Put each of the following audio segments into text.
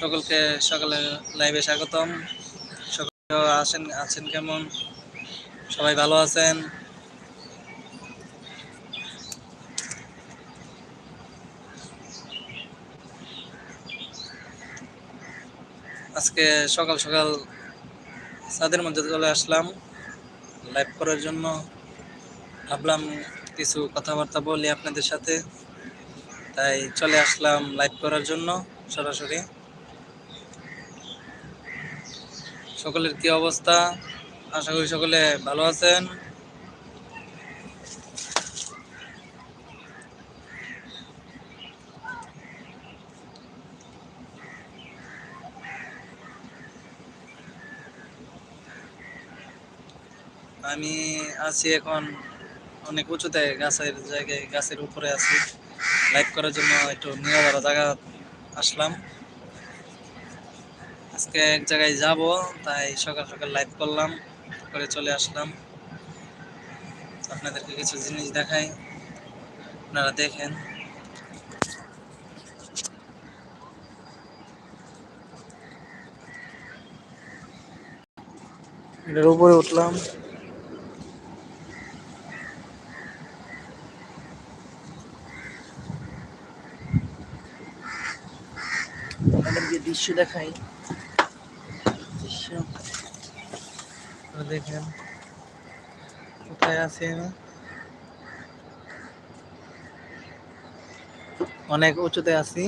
সকলকে সকালে লাইভে স্বাগতম। সকলে আসেন আছেন কেমন? সবাই ভালো আছেন? আজকে সকাল সকাল সাদের মধ্যে চলে আসলাম লাইভ করার জন্য। ভাবলাম কিছু কথাবার্তা বলি আপনাদের সাথে। তাই চলে আসলাম লাইভ করার জন্য, সরাসরি। সকলের কি অবস্থা? আশা করি সকলে ভালো আছেন। আমি আছি এখন অনেক উঁচুতে, গাছের জায়গায়, গাছের উপরে আছি। লাইভ করার জন্য একটু নিরাপদ জায়গা আসলাম। আজকে এক জায়গায় যাব, তাই সকাল সকাল লাইভ করলাম, করে চলে আসলাম। আপনাদেরকে কিছু জিনিস দেখাই, আপনারা দেখেন। এটার উপরে উঠলাম। দৃশ্য দেখাই দৃশ্য আপনারা দেখেন। কোথায় আছি আমি অনেক উঁচুতে আছি।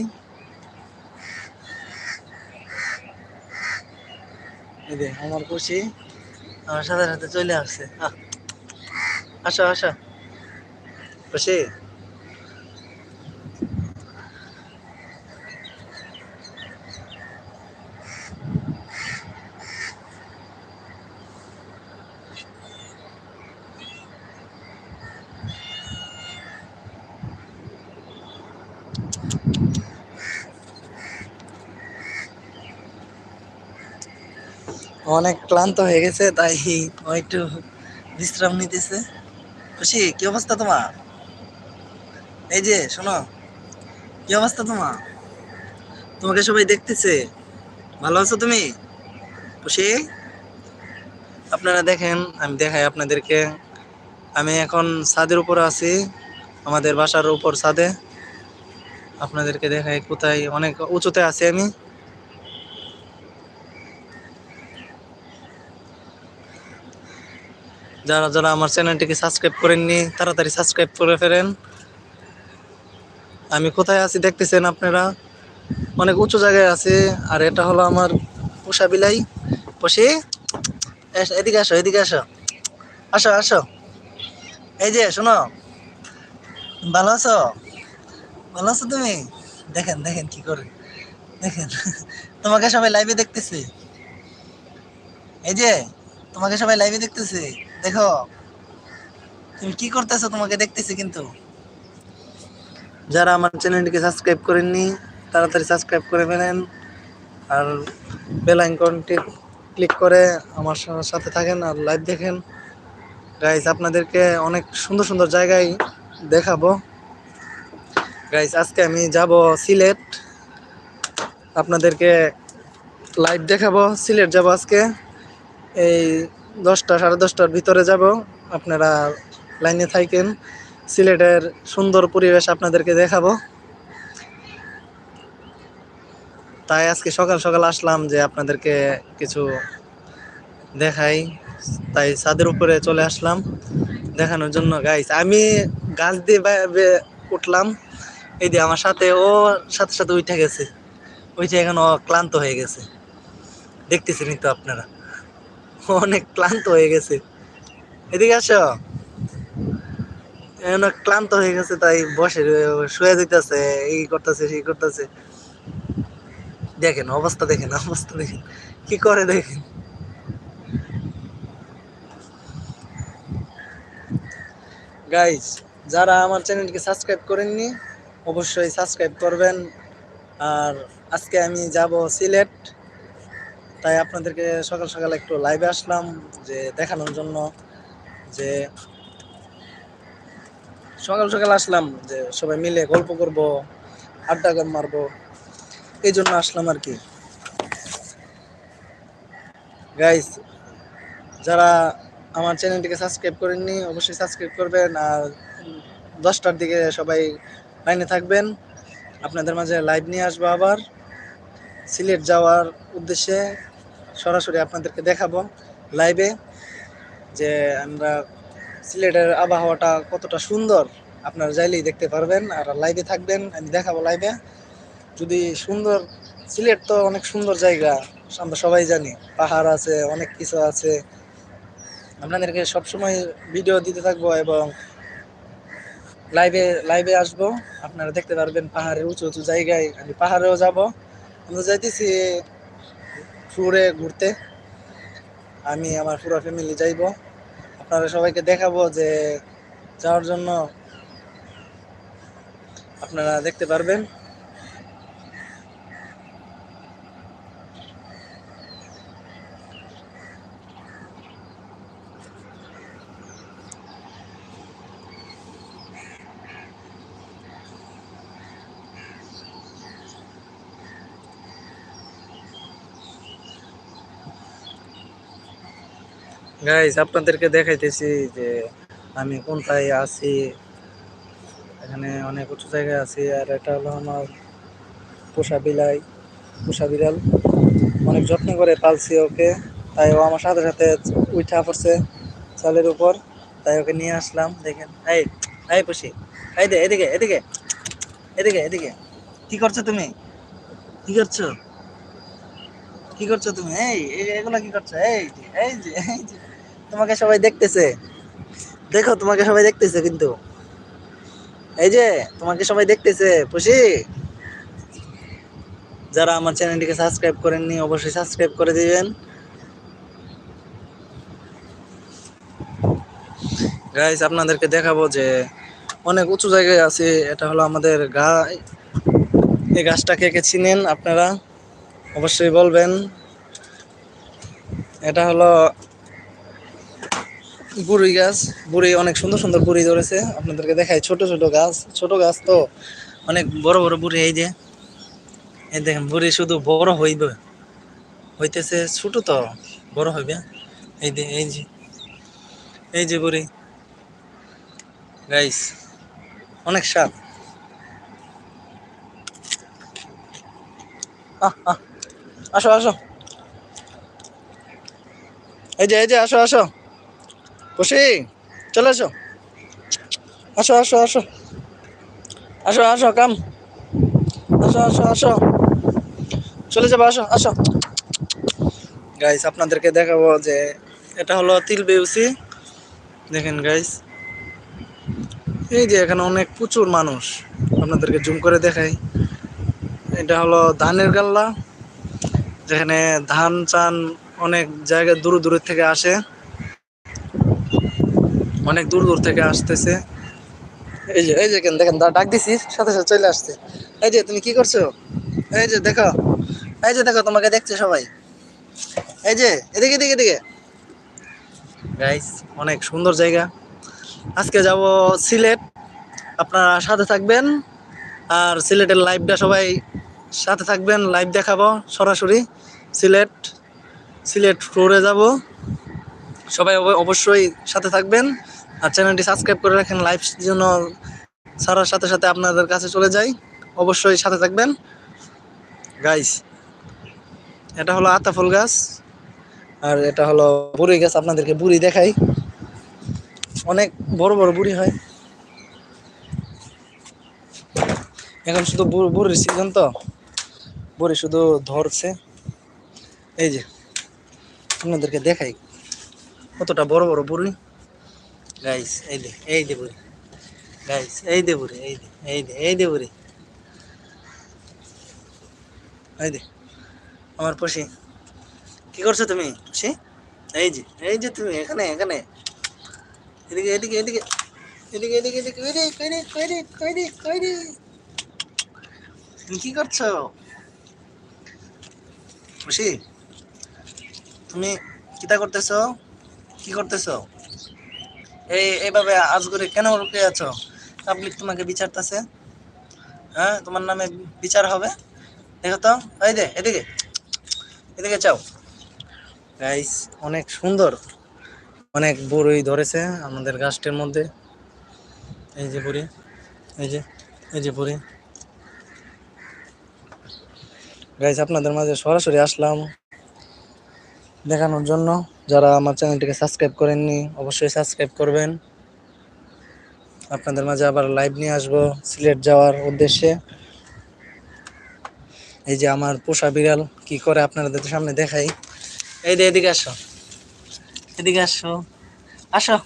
আমার খুশি আমার সাথে সাথে চলে আসছে। আসো আসো। খুশি? অনেক ক্লান্ত হয়ে গেছে, তাই একটু বিশ্রাম নিতেছে। খুশি? কি অবস্থা তোমার? এই যে, শোনো, কি অবস্থা তোমার? তোমাকে সবাই দেখতেছে। ভালো আছো তুমি? খুশি? আপনারা দেখেন, আমি দেখাই আপনাদেরকে। আমি এখন ছাদের উপরে আছি, আমাদের বাসার উপর ছাদে। আপনাদেরকে দেখাই কোথায়, অনেক উঁচুতে আছি আমি। যারা যারা আমার চ্যানেলটিকে সাবস্ক্রাইব করেননি, তাড়াতাড়ি সাবস্ক্রাইব করে ফেলেন। আমি কোথায় আছি দেখতেছেন আপনারা? অনেক উঁচু জায়গায় আছে, আর এটা হলো আমার পোষা বিলাই। পশি এদিকে আসো এদিকে আসো। আসো আসো। এই যে, শোনো। ভালো আছো? ভালো আছো তুমি? দেখেন দেখেন কি করে। দেখেন, তোমাকে সবাই লাইভে দেখতেছে। এই যে, তোমাকে সবাই লাইভে দেখতেছে। দেখো, তুমি কি করতেছো তোমাকে দেখতেছি কিন্তু। যারা আমার চ্যানেলটিকে সাবস্ক্রাইব করেননি, তাড়াতাড়ি সাবস্ক্রাইব করে ফেলেন। আর বেল আইকনটি ক্লিক করে আমার সাথে থাকেন আর লাইভ দেখেন। গাইজ আপনাদেরকে অনেক সুন্দর সুন্দর জায়গায় দেখাবো। গাইজ আজকে আমি যাব সিলেট। আপনাদেরকে লাইভ দেখাবো। সিলেট যাব আজকে। এই দশটা, সাড়ে দশটার ভিতরে যাব। আপনারা লাইনে থাকেন সিলেটের সুন্দর পরিবেশ আপনাদেরকে দেখাবো। তাই আজকে সকাল সকাল আসলাম যে আপনাদেরকে কিছু দেখাই। তাই ছাদের উপরে চলে আসলাম। দেখানোর জন্য গাইস আমি গাছ দিয়ে উঠলাম। এই যে আমার সাথে, ও সাথে সাথে উঠে গেছে। ওইটা এখন ক্লান্ত হয়ে গেছে। দেখতেছেন তো আপনারা। অনেক ক্লান্ত হয়ে গেছে। এদিকে আসো। ও ক্লান্ত হয়ে গেছে, তাই বসে, শুয়ে যেতেছে এই করতেছে, সেই করতেছে। দেখেন, অবস্থা দেখেন অবস্থা দেখেন। কি করে দেখেন? গাইজ যারা আমার চ্যানেলকে সাবস্ক্রাইব করেননি অবশ্যই সাবস্ক্রাইব করবেন। আর আজকে আমি যাব সিলেট। তাই আপনাদেরকে সকাল সকাল একটু লাইভে আসলাম যে দেখানোর জন্য যে সকাল সকাল আসলাম যে সবাই মিলে গল্প করব, আড্ডা মারবো, এই জন্য আসলাম আর কি। গাইস যারা আমার চ্যানেলটিকে সাবস্ক্রাইব করেননি, অবশ্যই সাবস্ক্রাইব করবেন। আর দশটার দিকে সবাই লাইনে থাকবেন। আপনাদের মাঝে লাইভ নিয়ে আসব আবার। সিলেট যাওয়ার উদ্দেশ্যে সরাসরি আপনাদেরকে দেখাবো লাইভে যে আমরা সিলেটের আবহাওয়াটা কতটা সুন্দর আপনারা যাইলেই দেখতে পারবেন। আর লাইভে থাকবেন, আমি দেখাবো লাইভে। যদি সুন্দর, সিলেট তো অনেক সুন্দর জায়গা, আমরা সবাই জানি। পাহাড় আছে, অনেক কিছু আছে। আপনাদেরকে সবসময় ভিডিও দিতে থাকব এবং লাইভে লাইভে আসব। আপনারা দেখতে পারবেন পাহাড়ের উঁচু উঁচু জায়গায়। আমি পাহাড়েও যাব। আমরা যাইতেছি ট্যুরে ঘুরতে। আমি আমার পুরো ফ্যামিলি যাইব। আপনারা সবাইকে দেখাবো যে যাওয়ার জন্য আপনারা দেখতে পারবেন। গাইস আপনাদেরকে দেখাইতেছি যে আমি কোনটায় আছি। এখানে অনেক উঁচু জায়গায় আছি, আর এটা হলো আমার পোষা বিলাই, পোষা বিড়াল। অনেক যত্ন করে পালছি ওকে, তাই ও আমার সাথে সাথে উঠা পড়ছে চালের উপর, তাই ওকে নিয়ে আসলাম। দেখেন, এই এই পুষি, এই দে, এদিকে এদিকে এদিকে এদিকে। কি করছ তুমি? কি করছ? কি করছ তুমি? এই, এগুলা কি করছ? এই এই যে এই যে। তোমাকে সবাই দেখতেছে। দেখো, তোমাকে সবাই দেখতেছে কিন্তু। এই যে, তোমাকে সবাই দেখতেছে খুশি যারা আমার চ্যানেলটিকে সাবস্ক্রাইব করেননি, অবশ্যই সাবস্ক্রাইব করে দিবেন। গাইস আপনাদেরকে দেখাবো যে অনেক উঁচু জায়গায় আছে, এটা হলো আমাদের গা এই গাছটা কে কে চিনেন আপনারা? অবশ্যই বলবেন। এটা হলো বুড়ি গাছ, বুড়ি অনেক সুন্দর সুন্দর বুড়ি ধরেছে। আপনাদেরকে দেখায় ছোট ছোট গাছ ছোট গাছ তো অনেক বড় বড় বুড়ি, এই যে, এই দেখেন, বুড়ি শুধু বড় হইবে, হইতেছে ছোট তো, বড় হইবে। এই যে এই যে এই যে বুড়ি, গাইস, অনেক স্বাদ। আসো আসো। এই যে এই যে, আসো আসো। খুশি চলে আসো। আসো আসো আসো। আসো আসো, কাম। আসো আসো আসো। চলে যাব, আসো আসো। গাইস আপনাদেরকে দেখাবো যে এটা হলো তিল বেউসি দেখেন গাইস এই যে এখানে অনেক প্রচুর মানুষ। আপনাদেরকে জুম করে দেখাই। এটা হলো ধানের গাল্লা। যেখানে ধান চান অনেক জায়গা দূর দূরের থেকে আসে। অনেক দূর দূর থেকে আসতেছে। এই যে এই যে কেন, দেখেন ডাক দিছি, সাথে সাথে চলে আসছে। এই যে, তুমি কি করছ? এই যে, দেখো, এই যে, দেখো, তোমাকে দেখছে সবাই। এই যে, এদিকে এদিকে এদিকে। গাইস অনেক সুন্দর জায়গা। আজকে যাব সিলেট। আপনারা সাথে থাকবেন। আর সিলেটের লাইভটা সবাই সাথে থাকবেন। লাইভ দেখাবো সরাসরি সিলেট। সিলেট ট্যুরে যাব। সবাই অব- অবশ্যই সাথে থাকবেন আর চ্যানেলটি সাবস্ক্রাইব করে রাখেন। লাইভ জন্য ছাড়ার সাথে সাথে আপনাদের কাছে চলে যাই। অবশ্যই সাথে থাকবেন। গাইস এটা হলো আতাফল গাছ আর এটা হলো বুড়ি গাছ। আপনাদেরকে বুড়ি দেখাই। অনেক বড় বড় বুড়ি হয়। এখন শুধু বুড়ির সিজন তো। বুড়ি শুধু ধরছে। এই যে, আপনাদেরকে দেখাই। কতটা বড় বড় বুড়ি? গাইস এই দে এই দে বুড়ি। গাইস এই দে বুড়ি, এই দে এই দে এই দে বুড়ি। এই দে আমার পশি। কি করছ তুমি, পশি? এই যে এই যে তুমি, এখানে এখানে। এদিকে এদিকে এদিকে। এদিকে এদিকে এদিকে কই রে কই কইরে কইরে কইরে কইরে কইরে তুমি কি করছ? খুশি তুমি কিতা করতেছো? কি করতেছো? এই, এইভাবে আজগরে কেন রুকে আছো? পাবলিক তোমাকে বিচারতেছে? হ্যাঁ তোমার নামে বিচার হবে? দেখো তো, এই দে, এদিকে এদিকে চাও। গাইস অনেক সুন্দর, অনেক বড়ই ধরেছে আমাদের গাছটির মধ্যে। এই যে বড়ি, এই যে এই যে বড়ি। গাইস আপনাদের মাঝে সরাসরি আসলাম। দেখানোর জন্য। যারা আমার চ্যানেলটিকে সাবস্ক্রাইব করেননি, অবশ্যই সাবস্ক্রাইব করবেন। আপনাদের মাঝে আবার লাইভ নিয়ে আসব সিলেট যাওয়ার উদ্দেশ্যে। এই যে আমার পোষা বিড়াল, কি করে আপনাদের সামনে দেখাই। এই যে এদিকে আসো। এদিকে আসো। আসো।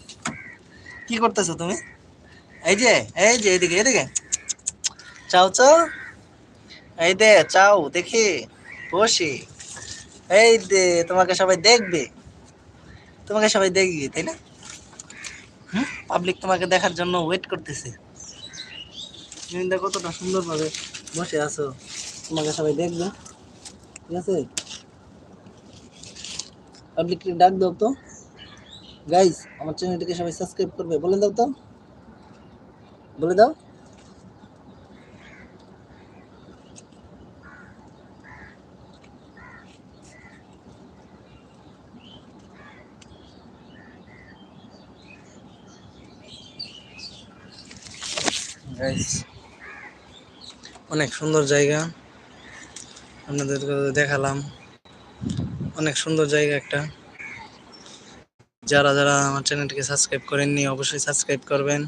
কি করতেছো তুমি? এই যে এই যে এদিকে এদিকে। চাও চাও। এই দে, চাও, দেখি। বসি। এই দে তোমাকে সবাই দেখবে। তোমাকে সবাই দেখবে, তাই না? পাবলিক তোমাকে দেখার জন্য ওয়েট করতেছে। তুমি দেখো কতটা সুন্দরভাবে বসে আছো। তোমাকে সবাই দেখবে। ঠিক আছে? পাবলিককে ডাক দাও তো। গাইস আমার চ্যানেলটিকে সবাই সাবস্ক্রাইব করবে। বলে দাও তো। বলে দাও। গাইস অনেক সুন্দর জায়গা। আপনাদেরকে দেখালাম। অনেক সুন্দর জায়গা একটা। যারা যারা আমার চ্যানেলটিকে সাবস্ক্রাইব করেননি, অবশ্যই সাবস্ক্রাইব করবেন।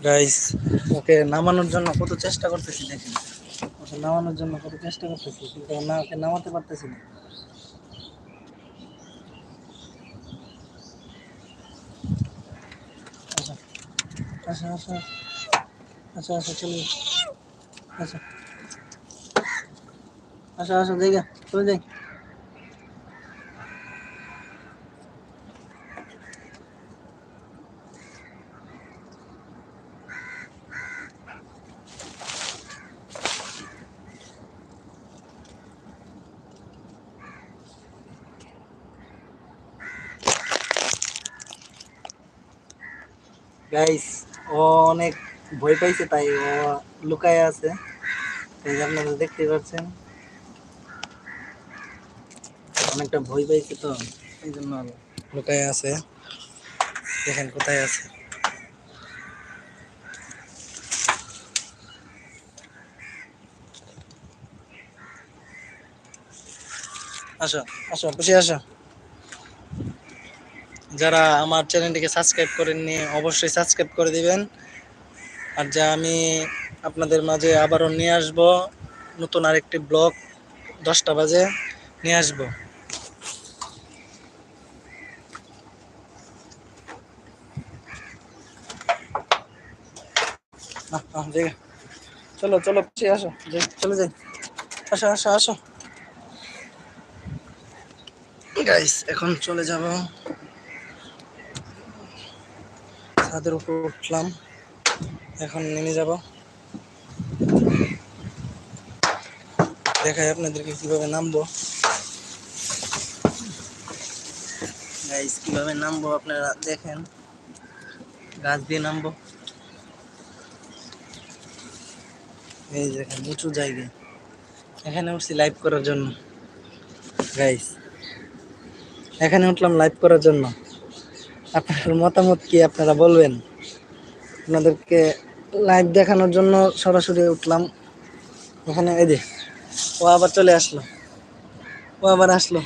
গাইস ওকে নামানোর জন্য কত চেষ্টা করতেছি, দেখেন। নামানোর জন্য কত চেষ্টা করতেছি, কিন্তু না ওকে নামাতে পারতেছি না। আচ্ছা আচ্ছা আচ্ছা আচ্ছা আচ্ছা চলে আচ্ছা আচ্ছা আচ্ছা জায়গা চলে যাই। গাইস ও অনেক ভয় পাইছে, তাই ও লুকায় আছে। যে আপনারা দেখতে পাচ্ছেন। অনেকটা ভয় পাইছে তো, এই জন্য লুকায় আছে। দেখেন কোথায় আছে। আসো আসো খুশি আসো। যারা আমার চ্যানেলটিকে সাবস্ক্রাইব করেননি, অবশ্যই সাবস্ক্রাইব করে দিবেন। আর যা আমি আপনাদের মাঝে আবারও নিয়ে আসব, নতুন আরেকটি ব্লগ দশটা বাজে, নিয়ে আসব। চলো চলো আসো চলে যাই। আসো আসো আসো। গাইস এখন চলে যাব। ছাদের উপর উঠলাম। এখন নেমে যাব। দেখাই আপনাদেরকে কীভাবে নামবো। গাইস কীভাবে নামবো আপনারা দেখেন। গাছ দিয়ে নামবো। এই দেখেন, উঁচু জায়গা। এখানে উঠছি লাইভ করার জন্য। গাইস এখানে উঠলাম লাইভ করার জন্য। আপনার মতামত কি আপনারা বলবেন? আপনাদেরকে লাইভ দেখানোর জন্য সরাসরি উঠলাম। ওখানে এই যে, ও আবার চলে আসলো। ও আবার আসলো।